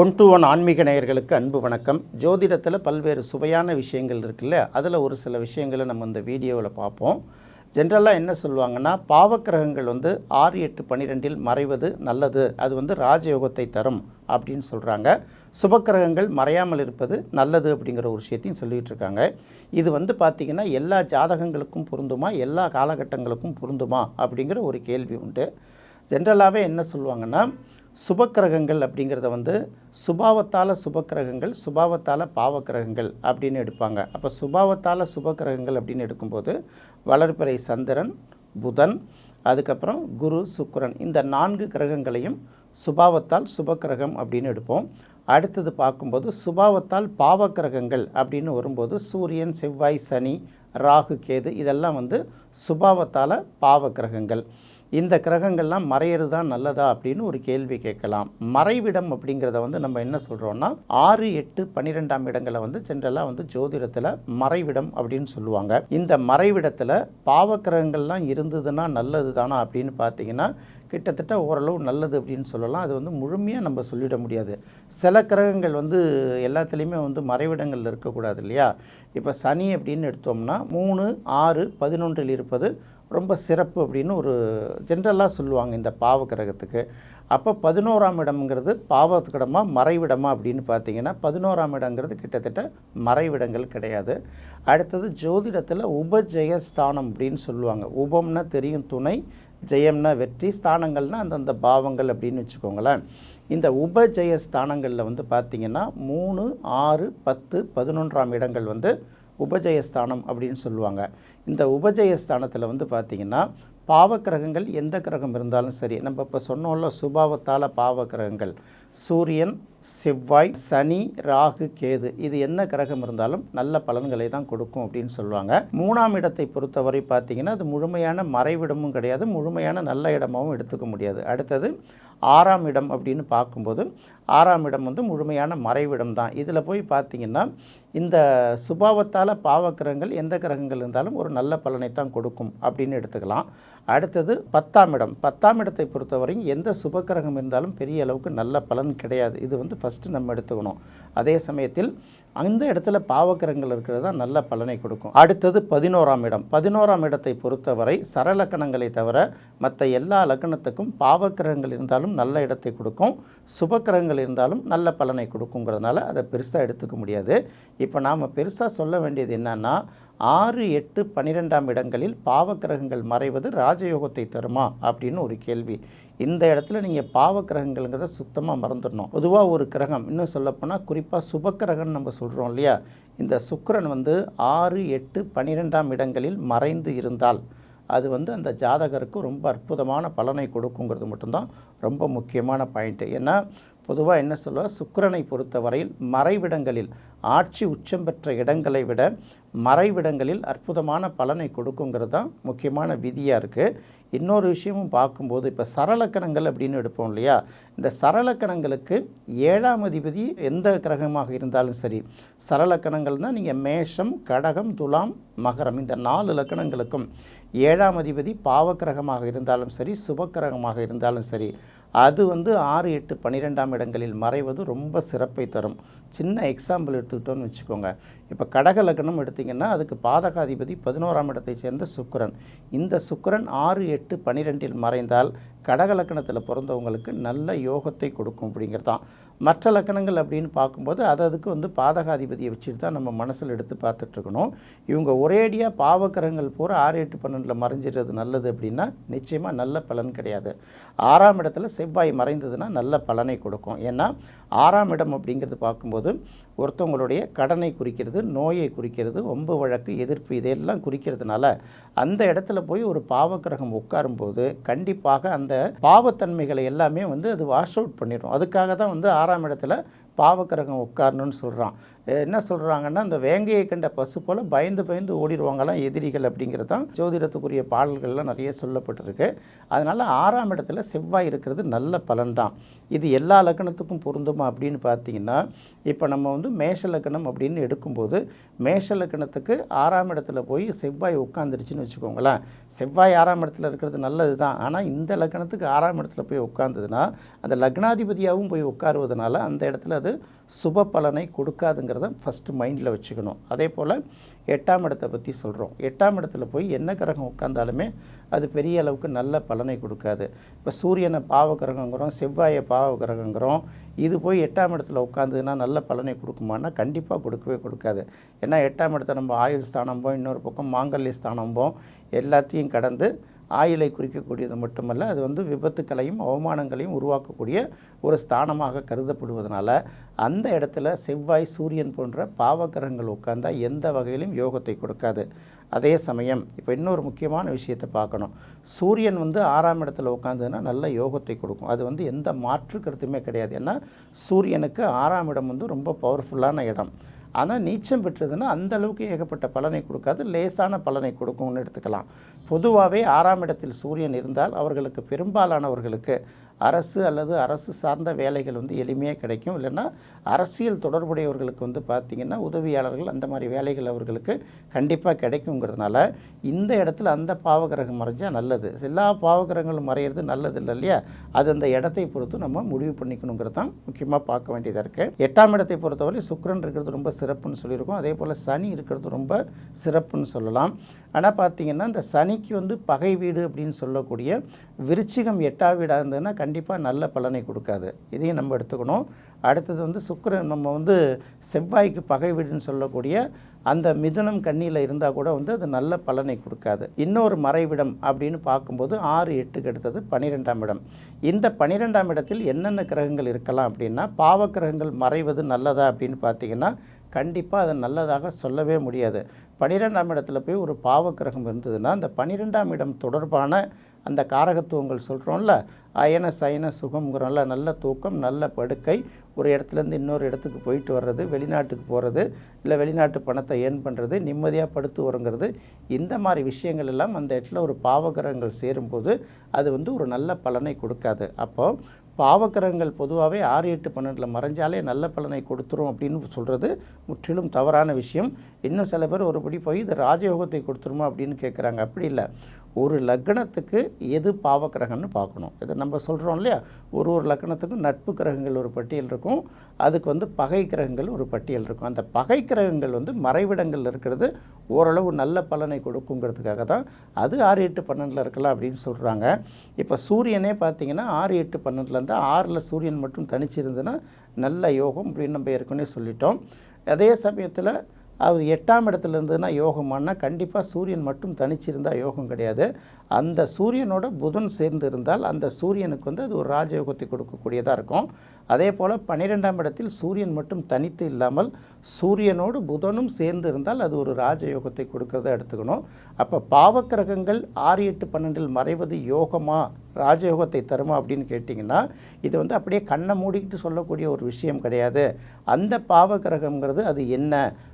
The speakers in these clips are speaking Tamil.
ஒன் டு ஒன் ஆன்மீக நேயர்களுக்கு அன்பு வணக்கம். ஜோதிடத்தில் பல்வேறு சுவையான விஷயங்கள் இருக்குல்ல அதில் ஒரு சில விஷயங்களை நம்ம இந்த வீடியோவில் பார்ப்போம். ஜென்ரலாக என்ன சொல்லுவாங்கன்னா பாவக்கிரகங்கள் வந்து ஆறு எட்டு பன்னிரெண்டில் மறைவது நல்லது. அது வந்து ராஜயோகத்தை தரும் அப்படின்னு சொல்கிறாங்க சுபக்கிரகங்கள் மறையாமல் இருப்பது நல்லது அப்படிங்கிற ஒரு விஷயத்தையும் சொல்லிகிட்டு இருக்காங்க. இது வந்து பார்த்திங்கன்னா எல்லா ஜாதகங்களுக்கும் பொருந்துமா? எல்லா காலகட்டங்களுக்கும் பொருந்துமா? அப்படிங்கிற ஒரு கேள்வி உண்டு. ஜென்ரலாகவே என்ன சொல்லுவாங்கன்னா சுபக்கிரகங்கள் அப்படிங்கிறத வந்து சுபாவத்தால் சுபக்கிரகங்கள் சுபாவத்தால் பாவக்கிரகங்கள் அப்படின்னு எடுப்பாங்க. அப்போ சுபாவத்தால் சுபக்கிரகங்கள் அப்படின்னு எடுக்கும்போது வளர்பிறை சந்திரன் புதன் அதுக்கப்புறம் குரு சுக்கரன் இந்த நான்கு கிரகங்களையும் சுபாவத்தால் சுபக்கிரகம் அப்படின்னு எடுப்போம். அடுத்தது பார்க்கும்போது சுபாவத்தால் பாவக்கிரகங்கள் அப்படின்னு வரும்போது சூரியன் செவ்வாய் சனி ராகு கேது இதெல்லாம் வந்து சுபாவத்தால் பாவக்கிரகங்கள். இந்த கிரகங்கள்லாம் மறையிறது தான் நல்லதா அப்படின்னு ஒரு கேள்வி கேட்கலாம். மறைவிடம் அப்படிங்கிறத வந்து நம்ம என்ன சொல்கிறோம்னா ஆறு எட்டு பன்னிரெண்டாம் இடங்களை வந்து ஜென்ரலாக வந்து ஜோதிடத்தில் மறைவிடம் அப்படின்னு சொல்லுவாங்க. இந்த மறைவிடத்தில் பாவக்கிரகங்கள்லாம் இருந்ததுன்னா நல்லது தானா அப்படின்னு பார்த்தீங்கன்னா கிட்டத்தட்ட ஓரளவு நல்லது அப்படின்னு சொல்லலாம். அது வந்து முழுமையாக நம்ம சொல்லிட முடியாது. சில கிரகங்கள் வந்து எல்லாத்துலேயுமே வந்து மறைவிடங்கள் இருக்கக்கூடாது இல்லையா? இப்போ சனி அப்படின்னு எடுத்தோம்னா மூணு ஆறு பதினொன்றில் இருப்பது ரொம்ப சிறப்பு அப்படின்னு ஒரு ஜென்ரலாக சொல்லுவாங்க இந்த பாவ கிரகத்துக்கு. அப்போ பதினோராம் இடம்ங்கிறது பாவத்துக்கிடமா மறைவிடமா அப்படின்னு பார்த்தீங்கன்னா பதினோராம் இடங்கிறது கிட்டத்தட்ட மறைவிடங்கள் கிடையாது. அடுத்தது ஜோதிடத்தில் உபஜெயஸ்தானம் அப்படின்னு சொல்லுவாங்க. உபம்னா தெரியும் துணை ஜெயம்னா வெற்றி ஸ்தானங்கள்னா அந்தந்த பாவங்கள் அப்படின்னு வச்சுக்கோங்களேன். இந்த உபஜெய ஸ்தானங்களில் வந்து பார்த்திங்கன்னா மூணு ஆறு பத்து பதினொன்றாம் இடங்கள் வந்து உபஜயஸ்தானம் அப்படின்னு சொல்லுவாங்க. இந்த உபஜயஸ்தானத்தில் வந்து பார்த்திங்கன்னா பாவக்கிரகங்கள் எந்த கிரகம் இருந்தாலும் சரி நம்ம இப்போ சொன்னோம்ல சுபாவத்தால் பாவக்கிரகங்கள். சூரியன் செவ்வாய் சனி ராகு கேது. இது என்ன கிரகம் இருந்தாலும் நல்ல பலன்களை தான் கொடுக்கும் அப்படின்னு சொல்லுவாங்க. மூணாம் இடத்தை பொறுத்தவரை பார்த்தீங்கன்னா அது முழுமையான மறைவிடமும் கிடையாது. முழுமையான நல்ல இடமாகவும் எடுத்துக்க முடியாது. அடுத்தது ஆறாம் இடம் அப்படின்னு பார்க்கும்போது ஆறாம் இடம் வந்து முழுமையான மறைவிடம் தான். இதில் போய் பார்த்தீங்கன்னா இந்த சுபாவத்தால் பாவக்கிரகங்கள் எந்த கிரகங்கள் இருந்தாலும் ஒரு நல்ல பலனை தான் கொடுக்கும் அப்படின்னு எடுத்துக்கலாம். அடுத்தது பத்தாம் இடம். பத்தாம் இடத்தை பொறுத்தவரையும் எந்த சுபக்கிரகம் இருந்தாலும் பெரிய அளவுக்கு நல்ல பலன் கிடையாது. இது வந்து ஃபஸ்ட்டு நம்ம எடுத்துக்கணும். அதே சமயத்தில் அந்த இடத்துல பாவக்கிரகங்கள் இருக்கிறது தான் நல்ல பலனை கொடுக்கும். அடுத்தது பதினோராம் இடம். பதினோராம் இடத்தை பொறுத்தவரை சரலக்கணங்களை தவிர மற்ற எல்லா லக்கணத்துக்கும் பாவக்கிரகங்கள் இருந்தாலும் நல்ல இடத்தை கொடுக்கும். சுபக்கிரகங்கள் இருந்தாலும் நல்ல பலனை கொடுக்குங்கிறதுனால அதை பெருசாக எடுத்துக்க முடியாது. இப்போ நாம் பெருசாக சொல்ல வேண்டியது என்னன்னா ஆறு எட்டு பன்னிரெண்டாம் இடங்களில் பாவக்கிரகங்கள் மறைவது ராஜயோகத்தை தருமா? அப்படின்னு ஒரு கேள்வி. இந்த இடத்துல நீங்கள் பாவக்கிரகங்கள்ங்கிறத சுத்தமாக மறந்துடணும். பொதுவாக ஒரு கிரகம் இன்னும் சொல்லப்போனால் குறிப்பாக சுபக்கிரகம்னு நம்ம சொல்கிறோம் இல்லையா? இந்த சுக்கரன் வந்து ஆறு எட்டு பன்னிரெண்டாம் இடங்களில் மறைந்து இருந்தால் அது வந்து அந்த ஜாதகருக்கு ரொம்ப அற்புதமான பலனை கொடுக்குங்கிறது மட்டும்தான் ரொம்ப முக்கியமான பாயிண்ட்டு ஏன்னா பொதுவாக என்ன சொல்லுவா? சுக்கிரனை பொறுத்தவரையில் மறைவிடங்களில் ஆட்சி உச்சம் பெற்ற இடங்களை விட மறைவிடங்களில் அற்புதமான பலனை கொடுக்குங்கிறது தான் முக்கியமான விதியாக இருக்குது இன்னொரு விஷயமும் பார்க்கும்போது இப்போ சரலக்கணங்கள் அப்படின்னு எடுப்போம் இல்லையா? இந்த சரலக்கணங்களுக்கு ஏழாம் அதிபதி எந்த கிரகமாக இருந்தாலும் சரி சரலக்கணங்கள்னால் நீங்கள் மேஷம் கடகம் துலாம் மகரம் இந்த நாலு லக்கணங்களுக்கும் ஏழாம் அதிபதி பாவக்கிரகமாக இருந்தாலும் சரி சுபக்கிரகமாக இருந்தாலும் சரி அது வந்து ஆறு எட்டு பன்னிரெண்டாம் இடங்களில் மறைவது ரொம்ப சிறப்பை தரும். சின்ன எக்ஸாம்பிள் எடுத்துக்கிட்டோன்னு வச்சுக்கோங்க. இப்போ கடக லக்னம் எடுத்திங்கன்னா அதுக்கு பாதகாதிபதி பதினோராம் இடத்தை சேர்ந்த சுக்கிரன். இந்த சுக்கரன் ஆறு எட்டு பன்னிரெண்டில் மறைந்தால் கடக லக்கணத்தில் பிறந்தவங்களுக்கு நல்ல யோகத்தை கொடுக்கும் அப்படிங்கிறது தான். மற்ற லக்கணங்கள் அப்படின்னு பார்க்கும்போது அது அதுக்கு வந்து பாதகாதிபதியை வச்சுட்டு தான் நம்ம மனசில் எடுத்து பார்த்துட்ருக்கணும் இவங்க ஒரேடியாக பாவக்கிரகங்கள் பூரா ஆறு எட்டு பன்னெண்டில் மறைஞ்சிடுறது நல்லது அப்படின்னா நிச்சயமாக நல்ல பலன் கிடையாது. ஆறாம் இடத்துல செவ்வாய் மறைந்ததுன்னா நல்ல பலனை கொடுக்கும். ஏன்னா ஆறாம் இடம் அப்படிங்கிறது பார்க்கும்போது ஒருத்தவங்களுடைய கடனை குறிக்கிறது நோயை குறிக்கிறது ஒம்பு வழக்கு எதிர்ப்பு இதையெல்லாம் குறிக்கிறதுனால அந்த இடத்துல போய் ஒரு பாவக்கிரகம் உட்காரும்போது கண்டிப்பாக அந்த பாவத்தன்மைகளை எல்லாமே வந்து அது வாஷ் அவுட் பண்ணிடும் அதுக்காக தான் வந்து ஆறாம் இடத்துல பாவக்கிரகம் உட்காரணும்னு சொல்கிறான் என்ன சொல்கிறாங்கன்னா அந்த வேங்கையை கண்ட பசு போல் பயந்து பயந்து ஓடிடுவாங்களாம் எதிரிகள் அப்படிங்கிறது தான் ஜோதிடத்துக்குரிய பாடல்கள்லாம் நிறைய சொல்லப்பட்டிருக்கு. அதனால் ஆறாம் இடத்துல செவ்வாய் இருக்கிறது நல்ல பலன் தான் இது எல்லா லக்கணத்துக்கும் பொருந்துமா அப்படின்னு பார்த்தீங்கன்னா இப்போ நம்ம வந்து மேஷ லக்கணம் அப்படின்னு எடுக்கும்போது மேஷ லக்கணத்துக்கு ஆறாம் இடத்துல போய் செவ்வாய் உட்காந்துருச்சுன்னு வச்சுக்கோங்களேன். செவ்வாய் ஆறாம் இடத்துல இருக்கிறது நல்லது தான் ஆனால் இந்த லக்கணத்துக்கு ஆறாம் இடத்துல போய் உட்காந்ததுன்னா அந்த லக்னாதிபதியாகவும் போய் உட்காருவதனால அந்த இடத்துல அது சுப பலனை கொடுக்காதுங்கிறத ஃபஸ்ட்டு மைண்டில் வச்சுக்கணும். அதே போல் எட்டாம் இடத்தை பற்றி சொல்கிறோம் எட்டாம் இடத்துல போய் என்ன கிரகம் உட்காந்தாலுமே அது பெரிய அளவுக்கு நல்ல பலனை கொடுக்காது. இப்போ சூரியனை பாவ கிரகங்கிறோம் செவ்வாயை பாவ கிரகங்கிறோம் இது போய் எட்டாம் இடத்துல உட்காந்துன்னா நல்ல பலனை கொடுக்குமானா கண்டிப்பாக கொடுக்கவே கொடுக்காது. ஏன்னா எட்டாம் இடத்த நம்ம ஆயுள் ஸ்தானம்போம் இன்னொரு பக்கம் மாங்கல்ய ஸ்தானம்போம் எல்லாத்தையும் கடந்து ஆயுளை குறிக்கக்கூடியது மட்டுமல்ல அது வந்து விபத்துக்களையும் அவமானங்களையும் உருவாக்கக்கூடிய ஒரு ஸ்தானமாக கருதப்படுவதனால அந்த இடத்துல செவ்வாய் சூரியன் போன்ற பாவகிரகங்கள் உட்கார்ந்தால் எந்த வகையிலும் யோகத்தை கொடுக்காது. அதே சமயம் இப்போ இன்னொரு முக்கியமான விஷயத்தை பார்க்கணும். சூரியன் வந்து ஆறாம் இடத்துல உட்காந்துன்னா நல்ல யோகத்தை கொடுக்கும். அது வந்து எந்த மாற்று கருத்துமே கிடையாது. ஏன்னா சூரியனுக்கு ஆறாம் இடம் வந்து ரொம்ப பவர்ஃபுல்லான இடம். ஆனால் நீச்சம் பெற்றதுன்னா அந்த அளவுக்கு ஏகப்பட்ட பலனை கொடுக்காது லேசான பலனை கொடுக்கும்னு எடுத்துக்கலாம். பொதுவாகவே ஆறாம் இடத்தில் சூரியன் இருந்தால் அவர்களுக்கு பெரும்பாலானவர்களுக்கு அரசு அல்லது அரசு சார்ந்த வேலைகள் வந்து எளிமையாக கிடைக்கும். இல்லைன்னா அரசியல் தொடர்புடையவர்களுக்கு வந்து பார்த்திங்கன்னா உதவியாளர்கள் அந்த மாதிரி வேலைகள் அவர்களுக்கு கண்டிப்பாக கிடைக்குங்கிறதுனால இந்த இடத்துல அந்த பாவகிரகம் மறைஞ்சால் நல்லது. எல்லா பாவகிரகங்களும் மறையிறது நல்லது இல்லை இல்லையா? அது அந்த இடத்தை பொறுத்து நம்ம முடிவு பண்ணிக்கணுங்கிறது தான் முக்கியமாக பார்க்க வேண்டியதாக இருக்குது எட்டாம் இடத்தை பொறுத்தவரை சுக்கரன் இருக்கிறது ரொம்ப சிறப்புன்னு சொல்லியிருக்கோம். அதே போல் சனி இருக்கிறது ரொம்ப சிறப்புன்னு சொல்லலாம். ஆனால் பார்த்தீங்கன்னா இந்த சனிக்கு வந்து பகை வீடு அப்படின்னு சொல்லக்கூடிய விருச்சிகம் எட்டாம் வீடாக இருந்ததுன்னா கண்டிப்பாக நல்ல பலனை கொடுக்காது. இதையும் நம்ம எடுத்துக்கணும். அடுத்தது வந்து சுக்கரன் நம்ம வந்து செவ்வாய்க்கு பகை வீடுன்னு சொல்லக்கூடிய அந்த மிதுனம் கண்ணியில் இருந்தால் கூட வந்து அது நல்ல பலனை கொடுக்காது. இன்னொரு மறைவிடம் அப்படின்னு பார்க்கும்போது ஆறு எட்டுக்கு எடுத்தது பன்னிரெண்டாம் இடம். இந்த பன்னிரெண்டாம் இடத்தில் என்னென்ன கிரகங்கள் இருக்கலாம் அப்படின்னா பாவ கிரகங்கள் மறைவது நல்லதா அப்படின்னு பார்த்தீங்கன்னா கண்டிப்பாக அதை நல்லதாக சொல்லவே முடியாது. பன்னிரெண்டாம் இடத்துல போய் ஒரு பாவக்கிரகம் இருந்ததுன்னா அந்த பனிரெண்டாம் இடம் தொடர்பான அந்த காரகத்துவங்கள் சொல்கிறோம்ல அயன சயன சுகம்ங்கிறோம்ல நல்ல தூக்கம் நல்ல படுக்கை ஒரு இடத்துலேருந்து இன்னொரு இடத்துக்கு போயிட்டு வர்றது வெளிநாட்டுக்கு போகிறது இல்லை வெளிநாட்டு பணத்தை ஏர்ன் பண்ணுறது நிம்மதியாக படுத்து உறங்கிறது இந்த மாதிரி விஷயங்கள் எல்லாம் அந்த இடத்துல ஒரு பாவகிரகங்கள் சேரும்போது அது வந்து ஒரு நல்ல பலனை கொடுக்காது. அப்போது பாவக்கரங்கள் பொதுவாகவே ஆறு எட்டு பன்னெண்டில் மறைஞ்சாலே நல்ல பலனை கொடுத்துரும் அப்படின்னு சொல்கிறது முற்றிலும் தவறான விஷயம். இன்னும் சில பேர் ஒருபடி போய் இது ராஜயோகத்தை கொடுத்துருமா அப்படின்னு கேட்குறாங்க அப்படி இல்லை. ஒரு லக்னத்துக்கு எது பாவக்கிரகம்னு பார்க்கணும். இதை நம்ம சொல்கிறோம் இல்லையா? ஒரு ஒரு லக்னத்துக்கும் நட்பு கிரகங்கள் ஒரு பட்டியல் இருக்கும். அதுக்கு வந்து பகை கிரகங்கள் ஒரு பட்டியல் இருக்கும். அந்த பகை கிரகங்கள் வந்து மறைவிடங்கள் இருக்கிறது. ஓரளவு நல்ல பலனை கொடுக்குங்கிறதுக்காக தான் அது ஆறு எட்டு பன்னெண்டில் இருக்கலாம் அப்படின்னு சொல்கிறாங்க இப்போ சூரியனே பார்த்தீங்கன்னா ஆறு எட்டு பன்னெண்டில் ஆறில் சூரியன் மட்டும் தனிச்சிருந்துன்னா நல்ல யோகம் அப்படின்னு நம்ம ஏற்கனவே சொல்லிட்டோம். அதே சமயத்தில் அவர் எட்டாம் இடத்துல இருந்ததுன்னா யோகமானால் கண்டிப்பாக சூரியன் மட்டும் தனிச்சிருந்தால் யோகம் கிடையாது. அந்த சூரியனோட புதன் சேர்ந்து இருந்தால் அந்த சூரியனுக்கு வந்து அது ஒரு ராஜயோகத்தை கொடுக்கக்கூடியதாக இருக்கும். அதே போல் பன்னிரெண்டாம் இடத்தில் சூரியன் மட்டும் தனித்து இல்லாமல் சூரியனோடு புதனும் சேர்ந்து இருந்தால் அது ஒரு ராஜயோகத்தை கொடுக்கறத எடுத்துக்கணும். அப்போ பாவக்கிரகங்கள் ஆறு எட்டு பன்னெண்டில் மறைவது யோகமா ராஜயோகத்தை தருமா அப்படின்னு கேட்டிங்கன்னா இது வந்து அப்படியே கண்ணை மூடிக்கிட்டு சொல்லக்கூடிய ஒரு விஷயம் கிடையாது. அந்த பாவகிரகங்கிறது அது என்ன?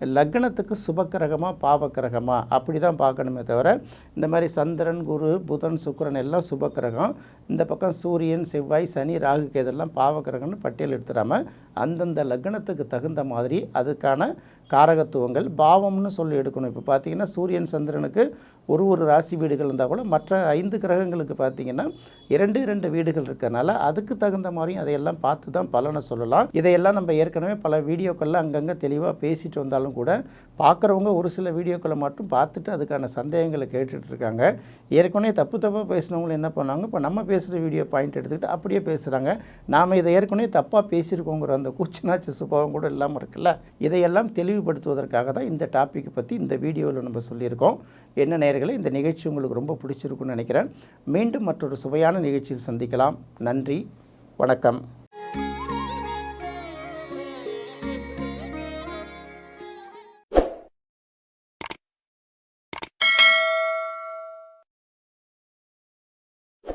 லக்னத்துக்கு சுபக்கிரகமா பாவக்கிரகமா அப்படி தான் பார்க்கணுமே தவிர இந்த மாதிரி சந்திரன் குரு புதன் சுக்கிரன் எல்லாம் சுபக்கிரகம். இந்த பக்கம் சூரியன் செவ்வாய் சனி ராகு கேதெல்லாம் பாவக்கிரகம்னு பட்டியல் எடுத்துடாமல் அந்தந்த லக்னத்துக்கு தகுந்த மாதிரி அதுக்கான காரகத்துவங்கள் பாவம்னு சொல்லி எடுக்கணும். இப்போ பார்த்தீங்கன்னா சூரியன் சந்திரனுக்கு ஒரு ஒரு ராசி வீடுகள் இருந்தால் கூட மற்ற ஐந்து கிரகங்களுக்கு பார்த்திங்கன்னா இரண்டு இரண்டு வீடுகள் இருக்கிறனால அதுக்கு தகுந்த மாதிரியும் அதையெல்லாம் பார்த்து தான் பலனை சொல்லலாம். இதையெல்லாம் நம்ம ஏற்கனவே பல வீடியோக்களில் அங்கங்கே தெளிவாக பேசிட்டு வந்தாலும் கூட பார்க்குறவங்க ஒரு சில வீடியோக்களை மட்டும் பார்த்துட்டு அதுக்கான சந்தேகங்களை கேட்டுட்ருக்காங்க. ஏற்கனவே தப்பு தப்பாக பேசினவங்களும் என்ன பண்ணாங்க? இப்போ நம்ம பேசுகிற வீடியோ பாயிண்ட் எடுத்துக்கிட்டு அப்படியே பேசுகிறாங்க நாம் இதை ஏற்கனவே தப்பாக பேசியிருக்கோங்கிற அந்த கூச்சனாச்சு சுபாவம் கூட இல்லாமல் இருக்குல்ல? இதையெல்லாம் தெளிவுபடுத்துவதற்காக தான் இந்த டாப்பிக்கை பற்றி இந்த வீடியோவில் நம்ம சொல்லியிருக்கோம். என்ன நேர்களை இந்த நிகழ்ச்சி உங்களுக்கு ரொம்ப பிடிச்சிருக்குன்னு நினைக்கிறேன். மீண்டும் மற்றொரு சுவையான நிகழ்ச்சியில் சந்திக்கலாம். நன்றி. வணக்கம்.